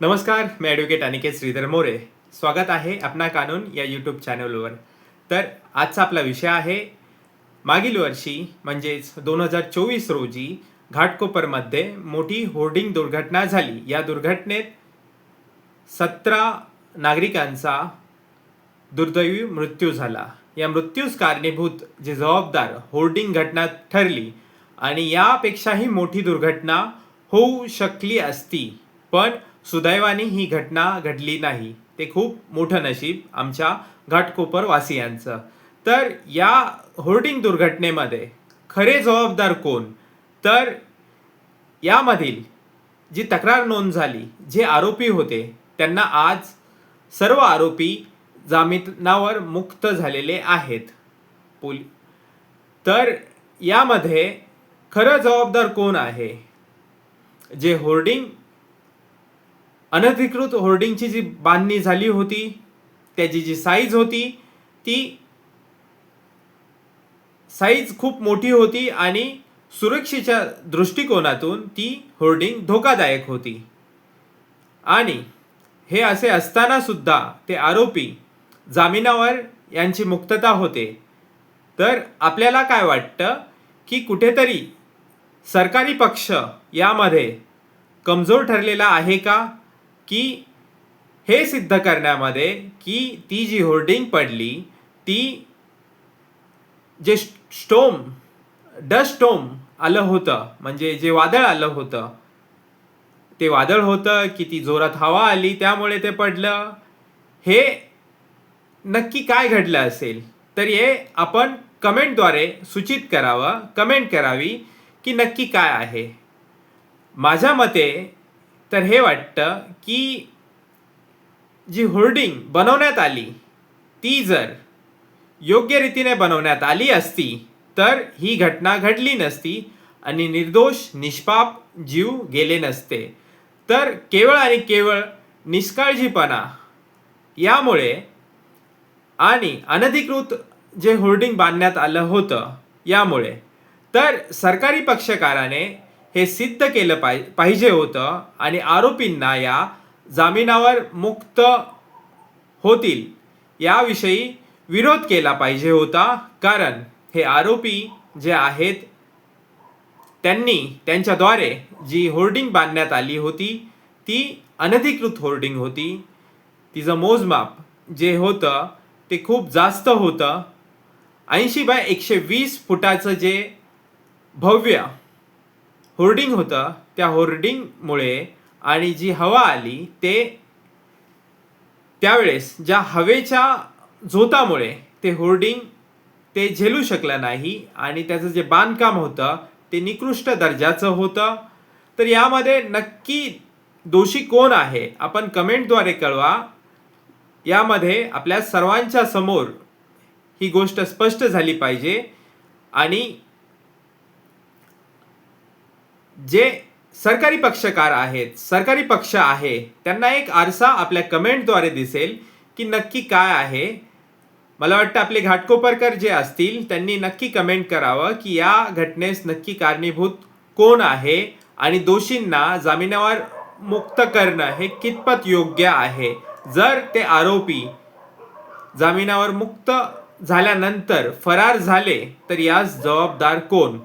नमस्कार मी ॲडव्होकेट अनिकेत श्रीधर मोरे. स्वागत आहे अपना कानून या यूट्यूब चॅनलवर तर आजचा आपला विषय आहे मागील वर्षी म्हणजेच दोन हजार चोवीस रोजी घाटकोपरमध्ये मोठी होर्डिंग दुर्घटना झाली. या दुर्घटनेत सतरा नागरिकांचा दुर्दैवी मृत्यू झाला. या मृत्यूस कारणीभूत जे जबाबदार होर्डिंग घटना ठरली आणि यापेक्षाही मोठी दुर्घटना होऊ शकली असती. पण सुदैवाने ही घटना घडली नाही. ते खूप मोठं नशीब आमच्या घाटकोपर वासियांचं. तर या होर्डिंग दुर्घटनेमध्ये खरे जबाबदार कोण? तर यामधील जी तक्रार नोंद झाली जे आरोपी होते त्यांना आज सर्व आरोपी जामिनावर मुक्त झालेले आहेत. पोल तर यामध्ये खरं जबाबदार कोण आहे? जे होर्डिंग अनधिकृत होर्डिंगची जी बांधणी झाली होती त्याची जी साईज होती ती साईज खूप मोठी होती आणि सुरक्षेच्या दृष्टिकोनातून ती होर्डिंग धोकादायक होती. आणि हे असे असताना सुद्धा ते आरोपी जामिनावर यांची मुक्तता होते. तर आपल्याला काय वाटतं की कुठेतरी सरकारी पक्ष यामध्ये कमजोर ठरलेला आहे का? की हे सिद्ध करण्यामध्ये की ती जी होर्डिंग पडली ती जे स्टोम डस्टोम आलं होतं म्हणजे जे वादळ आलं होतं ते वादळ होतं की ती जोरात हवा आली त्यामुळे ते पडलं. हे नक्की काय घडलं असेल? तर हे आपण कमेंटद्वारे सूचित करावं कमेंट करावी की नक्की काय आहे. माझ्या मते तर हे वाटतं की जी होर्डिंग बनवण्यात आली ती जर योग्य रीतीने बनवण्यात आली असती तर ही घटना घडली नसती आणि निर्दोष निष्पाप जीव गेले नसते. तर केवळ आणि केवळ निष्काळजीपणा यामुळे आणि अनधिकृत जे होर्डिंग बांधण्यात आलं होतं यामुळे तर सरकारी पक्षकाराने हे सिद्ध केलं पाहि पाहिजे होतं आणि आरोपींना या जामिनावर मुक्त होतील याविषयी विरोध केला पाहिजे होता. कारण हे आरोपी जे आहेत त्यांनी त्यांच्याद्वारे जी होर्डिंग बांधण्यात आली होती ती अनधिकृत होर्डिंग होती. तिचं मोजमाप जे होतं ते खूप जास्त होतं. ऐंशी बाय एकशे वीस फुटाचं जे भव्य होर्डिंग होतं त्या होर्डिंगमुळे आणि जी हवा आली ते त्यावेळेस ज्या हवेच्या झोतामुळे ते होर्डिंग ते झेलू शकलं नाही आणि त्याचं जे बांधकाम होतं ते निकृष्ट दर्जाचं होतं. तर यामध्ये नक्की दोषी कोण आहे आपण कमेंटद्वारे कळवा. यामध्ये आपल्या सर्वांच्या समोर ही गोष्ट स्पष्ट झाली पाहिजे आणि जे सरकारी पक्षकार आहेत सरकारी पक्ष आहे त्यांना एक आरसा आपल्या कमेंटद्वारे दिसेल की नक्की काय आहे. मला वाटतं आपले घाटकोपरकर जे असतील त्यांनी नक्की कमेंट करावं की या घटनेस नक्की कारणीभूत कोण आहे आणि दोषींना जामिनावर मुक्त करणं हे कितपत योग्य आहे. जर ते आरोपी जामिनावर मुक्त झाल्यानंतर फरार झाले तर यास जबाबदार कोण?